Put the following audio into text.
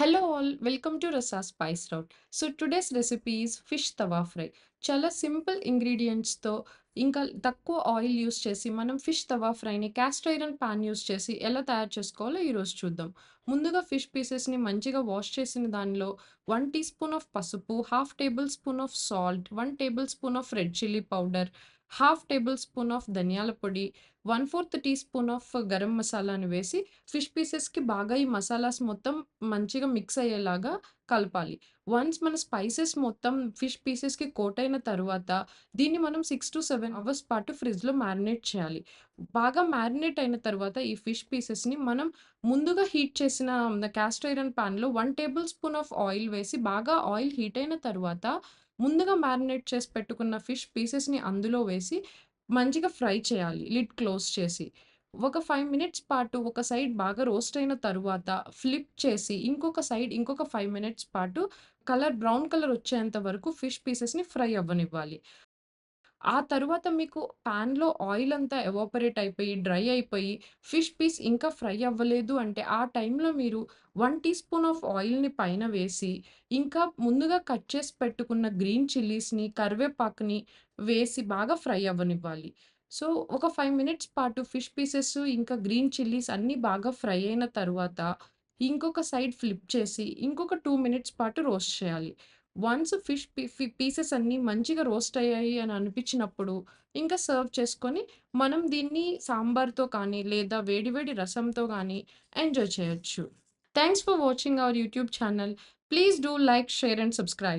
Hello all, welcome to Rasa Spice Route. So today's recipes fish tava fry. చాలా simple ఇంగ్రీడియంట్స్తో ఇంకా తక్కువ oil use చేసి మనం ఫిష్ తవా ఫ్రైని క్యాస్ట్ ఐరన్ పాన్ యూస్ చేసి ఎలా తయారు చేసుకోవాలో ఈరోజు చూద్దాం. ముందుగా ఫిష్ పీసెస్‌ని మంచిగా వాష్ చేసిన దానిలో వన్ టీ స్పూన్ ఆఫ్ పసుపు, half tablespoon of salt, one tablespoon of red chilli powder, half tablespoon of ధనియాల పొడి, 1/4 టీ స్పూన్ ఆఫ్ గరం మసాలాను వేసి ఫిష్ పీసెస్‌కి బాగా ఈ మసాలాస్ మొత్తం మంచిగా మిక్స్ అయ్యేలాగా కలపాలి. వన్స్ మన స్పైసెస్ మొత్తం ఫిష్ పీసెస్‌కి కోట్ అయిన తర్వాత దీన్ని మనం 6-7 అవర్స్ పాటు ఫ్రిడ్జ్‌లో మ్యారినేట్ చేయాలి. బాగా మ్యారినేట్ అయిన తర్వాత ఈ ఫిష్ పీసెస్‌ని మనం ముందుగా హీట్ చేసిన క్యాస్ట్ ఐరన్ పాన్‌లో one table spoon of oil వేసి బాగా ఆయిల్ హీట్ అయిన తర్వాత ముందుగా మ్యారినేట్ చేసి పెట్టుకున్న ఫిష్ పీసెస్‌ని అందులో వేసి మంచిగా ఫ్రై చేయాలి లిడ్ క్లోజ్ చేసి. ఒక ఫైవ్ మినిట్స్ పాటు ఒక సైడ్ బాగా రోస్ట్ అయిన తరువాత ఫ్లిప్ చేసి ఇంకొక సైడ్ ఇంకొక ఫైవ్ మినిట్స్ పాటు కలర్ బ్రౌన్ కలర్ వచ్చేంత వరకు ఫిష్ పీసెస్‌ని ఫ్రై అవ్వనివ్వాలి. ఆ తర్వాత మీకు పాన్‌లో ఆయిల్ అంతా ఎవాపరేట్ అయిపోయి, డ్రై అయిపోయి ఫిష్ పీస్ ఇంకా ఫ్రై అవ్వలేదు అంటే ఆ టైంలో మీరు వన్ టీ స్పూన్ ఆఫ్ ఆయిల్‌ని పైన వేసి ఇంకా ముందుగా కట్ చేసి పెట్టుకున్న గ్రీన్ చిల్లీస్‌ని, కరివేపాకుని వేసి బాగా ఫ్రై అవ్వనివ్వాలి. సో, ఒక ఫైవ్ మినిట్స్ పాటు ఫిష్ పీసెస్ ఇంకా గ్రీన్ చిల్లీస్ అన్నీ బాగా ఫ్రై అయిన తర్వాత ఇంకొక సైడ్ ఫ్లిప్ చేసి ఇంకొక టూ మినిట్స్ పాటు రోస్ట్ చేయాలి. వన్స్ ఫిష్ పీ పీసెస్ అన్నీ మంచిగా రోస్ట్ అయ్యాయి అని అనిపించినప్పుడు ఇంకా సర్వ్ చేసుకొని మనం దీన్ని సాంబార్‌తో కానీ లేదా వేడి వేడి రసంతో కానీ ఎంజాయ్ చేయొచ్చు. Thanks for watching our YouTube channel. Please do like, share and subscribe.